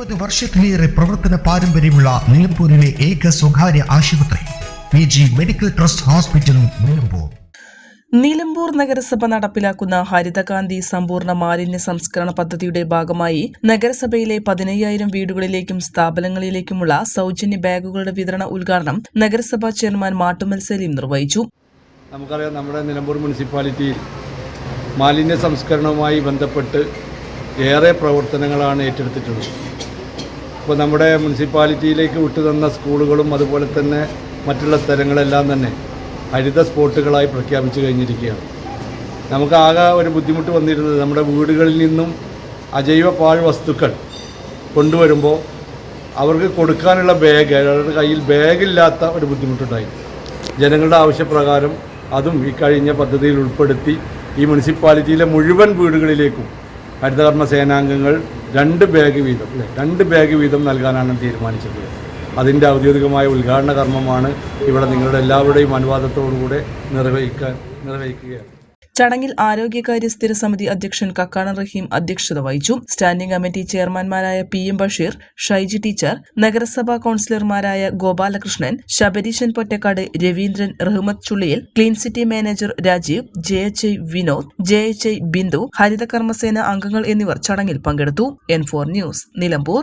ഇരുപത് വർഷത്തിലേറെ പ്രവർത്തന പാരമ്പര്യമുള്ള നിലമ്പൂരിലെ ഏക സ്വകാര്യ ആശുപത്രി P G medical trust hospital Nilambur. Nilambur നഗരസഭ നടപ്പിലാക്കുന്ന ഹരിതകാന്തി സമ്പൂർണ മാലിന്യ സംസ്കരണ പദ്ധതിയുടെ ഭാഗമായി നഗരസഭയിലെ പതിനയ്യായിരം വീടുകളിലേക്കും സ്ഥാപനങ്ങളിലേക്കുമുള്ള സൗജന്യ ബാഗുകളുടെ വിതരണ ഉദ്ഘാടനം നഗരസഭാ ചെയർമാൻ മാട്ടുമൽ സലീം നിർവഹിച്ചു. നമുക്കറിയാം നമ്മുടെ നിലമ്പൂർ മുനിസിപ്പാലിറ്റിയിൽ മാലിന്യ സംസ്കരണവുമായി ബന്ധപ്പെട്ട് ഏറെ പ്രവർത്തനങ്ങളാണ് ഏറ്റെടുത്തിട്ടുള്ളത്. ഇപ്പോൾ നമ്മുടെ മുനിസിപ്പാലിറ്റിയിലേക്ക് വിട്ടുതന്ന സ്കൂളുകളും അതുപോലെ തന്നെ മറ്റുള്ള സ്ഥലങ്ങളെല്ലാം തന്നെ ഹരിത സ്പോട്ടുകളായി പ്രഖ്യാപിച്ചു കഴിഞ്ഞിരിക്കുകയാണ്. നമുക്കാകെ ഒരു ബുദ്ധിമുട്ട് വന്നിരുന്നത് നമ്മുടെ വീടുകളിൽ നിന്നും അജൈവ പാഴ് വസ്തുക്കൾ കൊണ്ടുവരുമ്പോൾ അവർക്ക് കൊടുക്കാനുള്ള ബാഗ് അവരുടെ കയ്യിൽ ബാഗില്ലാത്ത ഒരു ബുദ്ധിമുട്ടുണ്ടായി. ജനങ്ങളുടെ ആവശ്യപ്രകാരം അതും ഈ കഴിഞ്ഞ പദ്ധതിയിൽ ഉൾപ്പെടുത്തി ഈ മുനിസിപ്പാലിറ്റിയിലെ മുഴുവൻ വീടുകളിലേക്കും ഹരിതകർമ്മ സേനാംഗങ്ങൾ രണ്ട് ബാഗ് വീതം അല്ലേ? രണ്ട് ബാഗ് വീതം നൽകാനാണ് തീരുമാനിച്ചത്. അതിന്റെ ഔദ്യോഗികമായ ഉദ്ഘാടന കർമ്മമാണ് ഇവിടെ നിങ്ങളുടെ എല്ലാവരുടെയും അനുവാദത്തോടുകൂടെ നിർവഹിക്കാൻ നിർവഹിക്കുകയാണ്. ചടങ്ങിൽ ആരോഗ്യകാര്യ സ്ഥിരസമിതി അധ്യക്ഷൻ കക്കാണ റഹീം അധ്യക്ഷത വഹിച്ചു. Standing committee ചെയർമാൻമാരായ P M Basheer Shaiji teacher നഗരസഭാ കൌൺസിലർമാരായ Gopalakrishnan Sabareesan Pottakkad Raveendran Rahmath Chulliyil clean city manager Rajeev J H I Vinod J H I Bindu ഹരിതകർമ്മസേന അംഗങ്ങൾ എന്നിവർ ചടങ്ങിൽ പങ്കെടുത്തു. N for news Nilambur.